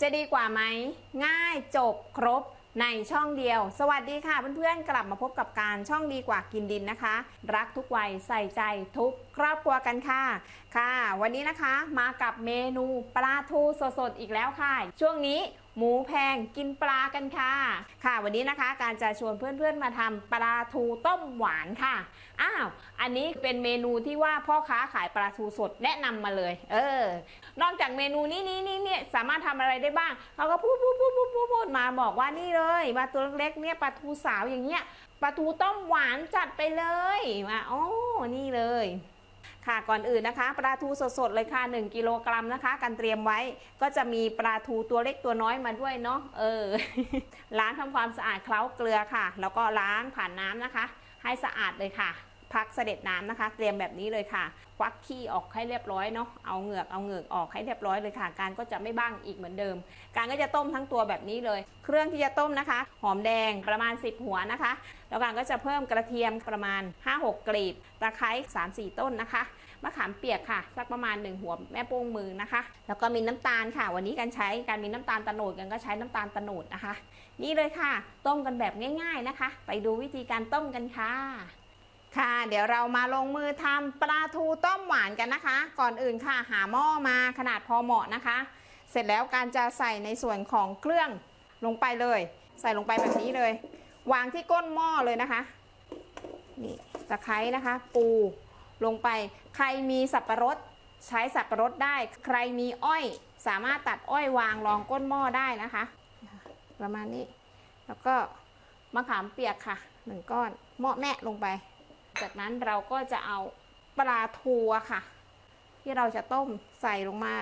จะดีกว่าไหม ง่ายจบครบในช่องเดียว สวัสดีค่ะเพื่อนๆ กลับมาพบกับการช่องดีกว่ากินดินนะคะ รักทุกวัยใส่ใจทุกครอบครัวกันค่ะ ค่ะ วันนี้นะคะมากับเมนูปลาทูสดๆอีกแล้วค่ะ ช่วงนี้ หมูแพงกินปลากันค่ะ ค่ะ วันนี้นะคะ การจะชวนเพื่อนๆมาทำปลาทูต้มหวานค่ะ อ้าว อันนี้เป็นเมนูที่ว่าพ่อค้าขายปลาทูสดแนะนำมาเลย เออ นอกจากเมนูนี้นี้นี่เนี่ยสามารถทำอะไรได้บ้างเขาก็พูดพูดพูดพูดพูดพูดมาบอกว่านี่เลยมาตัวเล็กเนี่ยปลาทูสาวอย่างเงี้ยปลาทูต้มหวานจัดไปเลยมาโอ้นี่เลย ค่ะก่อนอื่นนะคะปลาทูสดๆเลยค่ะ 1 กิโลกรัมนะคะ การเตรียมไว้ก็จะมีปลาทูตัวเล็กตัวน้อยมาด้วยเนาะเออล้างทำความสะอาดเคล้าเกลือค่ะ แล้วก็ล้างผ่านน้ำนะคะ ให้สะอาดเลยค่ะ พักเสด็จน้ำนะคะ เตรียมแบบนี้เลยค่ะ ควักขี้ออกให้เรียบร้อยเนาะเอาเหงือกเอาเหงือกออกให้เรียบร้อยเลยค่ะ การก็จะไม่บ้างอีกเหมือนเดิม การก็จะต้มทั้งตัวแบบนี้เลย เครื่องที่จะต้มนะคะ หอมแดงประมาณ 10 หัวนะคะ แล้วการก็จะเพิ่มกระเทียมประมาณ 5-6 กลีบตะไคร้3-4 ต้นนะคะมะขามเปียกค่ะสักประมาณ 1 หัวแม่โป้งมือนะคะ แล้วก็มีน้ำตาลค่ะ วันนี้การใช้การมีน้ำตาลตะโนดกันก็ใช้น้ำตาลตะโนดนะคะ นี่เลยค่ะ ต้มกันแบบง่าย ๆนะคะ ไปดูวิธีการต้มกันค่ะ ค่ะ เดี๋ยวเรามาลงมือทำปลาทูต้มหวานกันนะคะ ก่อนอื่นค่ะหาหม้อมาขนาดพอเหมาะนะคะ เสร็จแล้วการจะใส่ในส่วนของเครื่องลงไปเลย ใส่ลงไปแบบนี้เลย วางที่ก้นหม้อเลยนะคะนี่ตะไคร้นะคะ ปูลงไป ใครมีสับปะรดใช้สับปะรดได้ ใครมีอ้อย สามารถตัดอ้อยวางรองก้นหม้อได้นะคะ ประมาณนี้ แล้วก็มะขามเปียกค่ะหนึ่งก้อนเหมาะแม่ลงไป จากนั้นเราก็จะเอาปลาทูค่ะ ที่เราจะต้มใส่ลงมา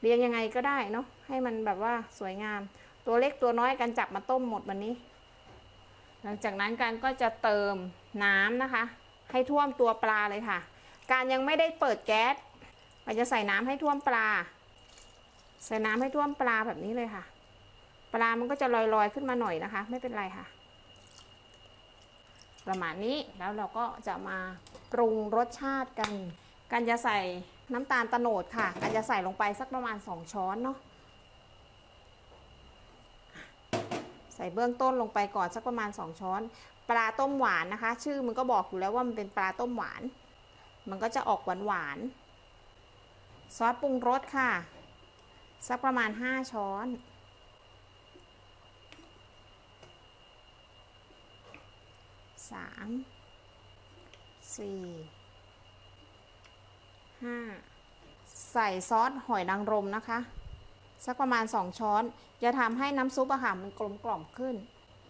เรียงยังไงก็ได้เนาะให้มันแบบว่าสวยงาม ตัวเล็กตัวน้อยกันจับมาต้มหมดวันนี้ หลังจากนั้นการก็จะเติมน้ำนะคะ ให้ท่วมตัวปลาเลยค่ะ การยังไม่ได้เปิดแก๊สเราจะใส่น้ำให้ท่วมปลา ใส่น้ำให้ท่วมปลาแบบนี้เลยค่ะ ปลามันก็จะลอยๆขึ้นมาหน่อยนะคะ ไม่เป็นไรค่ะ ประมาณนี้แล้วเราก็จะมาปรุงรสชาติกันการจะใส่น้ำตาลตะโนดค่ะการจะใส่ลงไปสักประมาณ 2 ช้อนเนาะใส่เบื้องต้นลงไปก่อนสักประมาณ 2 ช้อน ปลาต้มหวานนะคะ ชื่อมันก็บอกอยู่แล้วว่ามันเป็นปลาต้มหวาน มันก็จะออกหวานหวานซอสปรุงรสค่ะ สักประมาณ 5 ช้อน สามสี่ห้าใส่ซอสหอยนางรมนะคะ สักประมาณ 2 ช้อน จะทำให้น้ำซุปอะค่ะมันกลมกล่อมขึ้น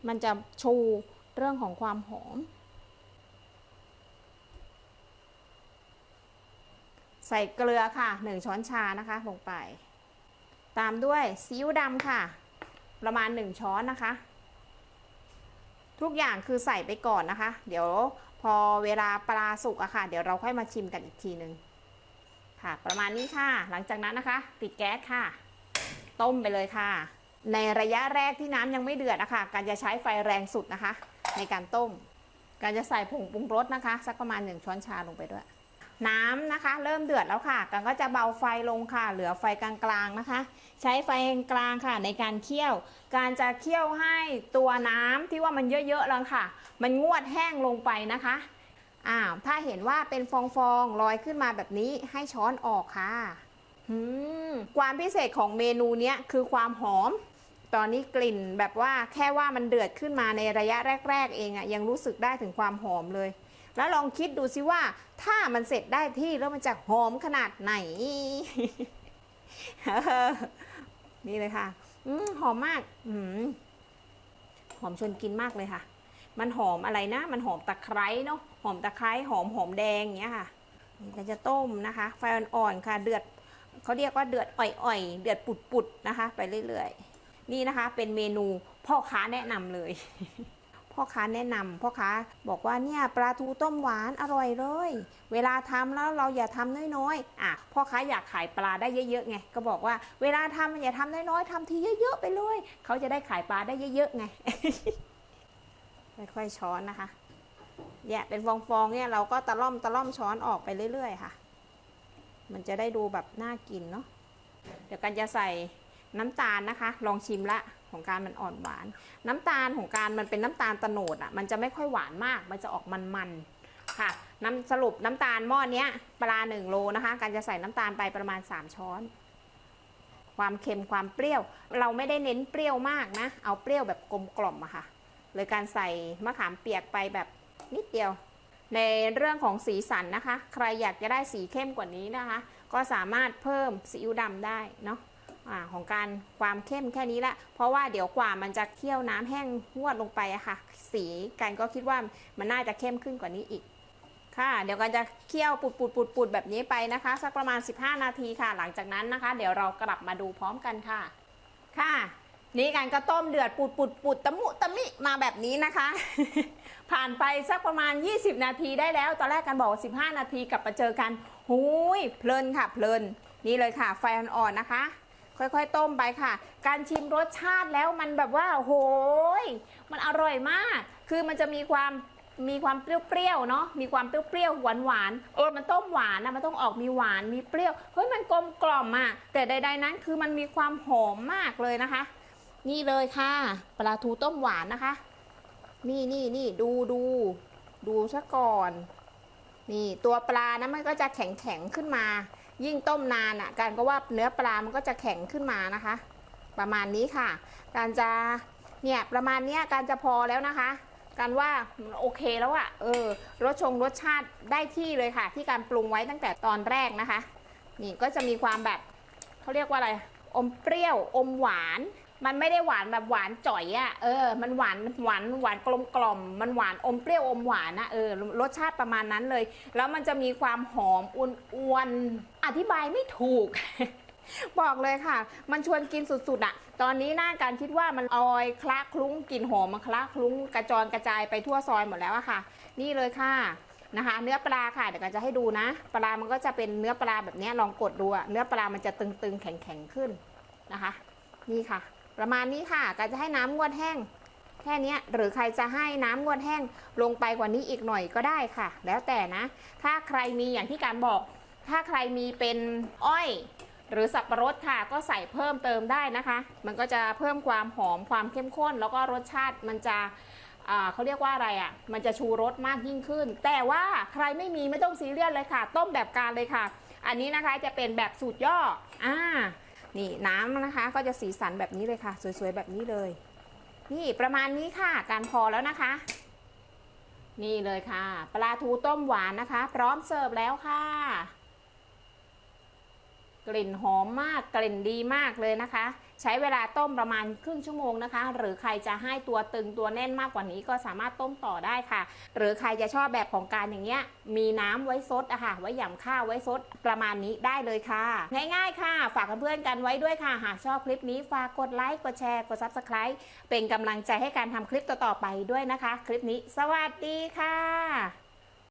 มันจะชูเรื่องของความหอม ใส่เกลือค่ะ 1 ช้อนชานะคะลงไป ตามด้วยซีอิ๊วดำค่ะ ประมาณ 1 ช้อนนะคะ ทุกอย่างคือใส่ไปก่อนนะคะ เดี๋ยวพอเวลาปลาสุกอะค่ะ เดี๋ยวเราค่อยมาชิมกันอีกทีหนึ่งค่ะ ประมาณนี้ค่ะ หลังจากนั้นนะคะ ปิดแก๊สค่ะ ต้มไปเลยค่ะ ในระยะแรกที่น้ำยังไม่เดือดนะคะการจะใช้ไฟแรงสุดนะคะ ในการต้ม การจะใส่ผงปรุงรสนะคะ สักประมาณ1ช้อนชาลงไปด้วย น้ำนะคะ เริ่มเดือดแล้วค่ะกันก็จะเบาไฟลงค่ะ เหลือไฟกลางๆนะคะ ใช้ไฟกลางค่ะในการเคี่ยว การจะเคี่ยวให้ตัวน้ำที่ว่ามันเยอะๆแล้วค่ะ มันงวดแห้งลงไปนะคะอ้าวถ้าเห็นว่าเป็นฟองๆลอยขึ้นมาแบบนี้ให้ช้อนออกค่ะอืมความพิเศษของเมนูนี้คือความหอม ตอนนี้กลิ่นแบบว่าแค่ว่ามันเดือดขึ้นมาในระยะแรก ๆ เองอะยังรู้สึกได้ถึงความหอมเลย แล้วลองคิดดูสิว่า ถ้ามันเสร็จได้ที่แล้วมันจะหอมขนาดไหนนี่เลยค่ะอหอมมากอืหอมชวนกินมากเลยค่ะ มันหอมอะไรนะ มันหอมตะไคร้เนาะหอมตะไคร้หอมหอมแดงอย่างเงี้ยค่ะนี่จะต้มนะคะ ไฟอ่อนๆค่ะ เดือดเขาเรียกว่าเดือดอ่อยๆ เดือดปุดๆนะคะ ไปเรื่อยๆ นี่นะคะ เป็นเมนูพ่อค้าแนะนำเลย พ่อค้าแนะนำพ่อค้าบอกว่าเนี่ยปลาทูต้มหวานอร่อยเลย เวลาทำแล้วเราอย่าทำน้อยๆอะพ่อค้าอยากขายปลาได้เยอะๆไงก็บอกว่าเวลาทำอย่าทำน้อยๆทำทีเยอะๆไปเลยเขาจะได้ขายปลาได้เยอะๆไงค่อยๆช้อนนะคะเนี่ยเป็นฟองๆเนี่ยเราก็ตะล่อมตะล่อมช้อนออกไปเรื่อย ๆ ค่ะ มันจะได้ดูแบบน่ากินเนาะเดี๋ยวกันจะใส่ น้ำตาลนะคะ ลองชิมละของการมันอ่อนหวาน น้ำตาลของการมันเป็นน้ำตาลตะโนดอะมันจะไม่ค่อยหวานมาก มันจะออกมันๆค่ะน้ำสรุปน้ำตาลหม้อเนี้ยปลา1โลนะคะ การจะใส่น้ำตาลไปประมาณ 3 ช้อน ความเค็มความเปรี้ยว เราไม่ได้เน้นเปรี้ยวมากนะ เอาเปรี้ยวแบบกลมกล่อมอะค่ะเลยการใส่มะขามเปียกไปแบบนิดเดียว ในเรื่องของสีสันนะคะ ใครอยากจะได้สีเข้มกว่านี้นะคะ ก็สามารถเพิ่มซีอิ๊วดำได้เนาะ อของการความเข้มแค่นี้ละ เพราะว่าเดี๋ยวกว่ามันจะเคี่ยวน้ำแห้งงวดลงไปอะค่ะ สีกันก็คิดว่ามันน่าจะเข้มขึ้นกว่านี้อีก ค่ะ เดี๋ยวกันจะเคี่ยวปุดปุดปุดปุดแบบนี้ไปนะคะ สักประมาณ 15 นาทีค่ะ หลังจากนั้นนะคะ เดี๋ยวเรากลับมาดูพร้อมกันค่ะ ค่ะนี่กันก็ต้มเดือดปุดปุดปุดตะมุตะมิมาแบบนี้นะคะ ผ่านไปสักประมาณ 20 นาทีได้แล้ว ตอนแรกกันบอก 15 นาทีกลับมาเจอกัน หูยเพลินค่ะเพลิน นี่เลยค่ะไฟอ่อนๆนะคะ ค่อยๆ ต้มไปค่ะ การชิมรสชาติแล้วมันแบบว่าโหย มันอร่อยมาก คือมันจะมีความมีความเปรี้ยวๆเนาะ มีความเปรี้ยวๆหวานๆเออ มันต้มหวานนะมันต้องออกมีหวาน มีเปรี้ยว เฮ้ย มันกลมกล่อมอะแต่ใดๆนั้นคือมันมีความหอมมากเลยนะคะ นี่เลยค่ะ ปลาทูต้มหวานนะคะ นี่นี่นี่ดูดูดูซะก่อน นี่ตัวปลานะมันก็จะแข็งแข็งขึ้นมา ยิ่งต้มนานอะการก็ว่าเนื้อปลา มันก็จะแข็งขึ้นมานะคะ ประมาณนี้ค่ะ การจะเนี่ยประมาณเนี้ยการจะพอแล้วนะคะ การว่าโอเคแล้วอะเออรสชงรสชาติได้ที่เลยค่ะ ที่การปรุงไว้ตั้งแต่ตอนแรกนะคะ นี่ก็จะมีความแบบเขาเรียกว่าอะไรอมเปรี้ยวอมหวาน มันไม่ได้หวานแบบหวานจ่อยอะเออ มันหวานหวานหวานกลมกล่อม มันหวานอมเปรี้ยวอมหวานนะเออรสชาติประมาณนั้นเลย แล้วมันจะมีความหอมอ้วนๆอธิบายไม่ถูก บอกเลยค่ะ มันชวนกินสุดๆอะตอนนี้หน้าการคิดว่ามันออยคละคลุ้งกลิ่นหอมมันคละคลุ้งกระจรกระจายไปทั่วซอยหมดแล้วอะค่ะ นี่เลยค่ะนะคะ เนื้อปลาค่ะเดี๋ยวกันจะให้ดูนะ ปลามันก็จะเป็นเนื้อปลาแบบนี้ลองกดดูอะเนื้อปลามันจะตึงๆแข็งๆขึ้นนะคะ นี่ค่ะ ประมาณนี้ค่ะการจะให้น้ำงวดแห้ง แค่นี้หรือใครจะให้น้ำงวดแห้งลงไปกว่านี้อีกหน่อยก็ได้ค่ะ แล้วแต่นะ ถ้าใครมีอย่างที่การบอก ถ้าใครมีเป็นอ้อย หรือสับปะรดค่ะ ก็ใส่เพิ่มเติมได้นะคะ มันก็จะเพิ่มความหอมความเข้มข้น แล้วก็รสชาติมันจะเขาเรียกว่าอะไรอะ่ะ มันจะชูรสมากยิ่งขึ้น แต่ว่าใครไม่มีไม่ต้องซีเรียสเลยค่ะ ต้มแบบการเลยค่ะ อันนี้นะคะจะเป็นแบบสูตรย่อ อ่า นี่น้ำนะคะก็จะสีสันแบบนี้เลยค่ะ สวยๆแบบนี้เลย นี่ประมาณนี้ค่ะ การพอแล้วนะคะ นี่เลยค่ะ ปลาทูต้มหวานนะคะ พร้อมเสิร์ฟแล้วค่ะ กลิ่นหอมมากกลิ่นดีมากเลยนะคะ ใช้เวลาต้มประมาณครึ่งชั่วโมงนะคะ หรือใครจะให้ตัวตึงตัวแน่นมากกว่านี้ก็สามารถต้มต่อได้ค่ะ หรือใครจะชอบแบบของการอย่างเงี้ยมีน้ำไว้ซดอะค่ะไว้หย่ำข้าวไว้ซดประมาณนี้ได้เลยค่ะ ง่ายๆค่ะ ฝากเพื่อนๆกันไว้ด้วยค่ะหากชอบคลิปนี้ฝากกดไลค์กดแชร์กด subscribe เป็นกำลังใจให้การทำคลิปต่อๆไปด้วยนะคะ คลิปนี้ สวัสดีค่ะ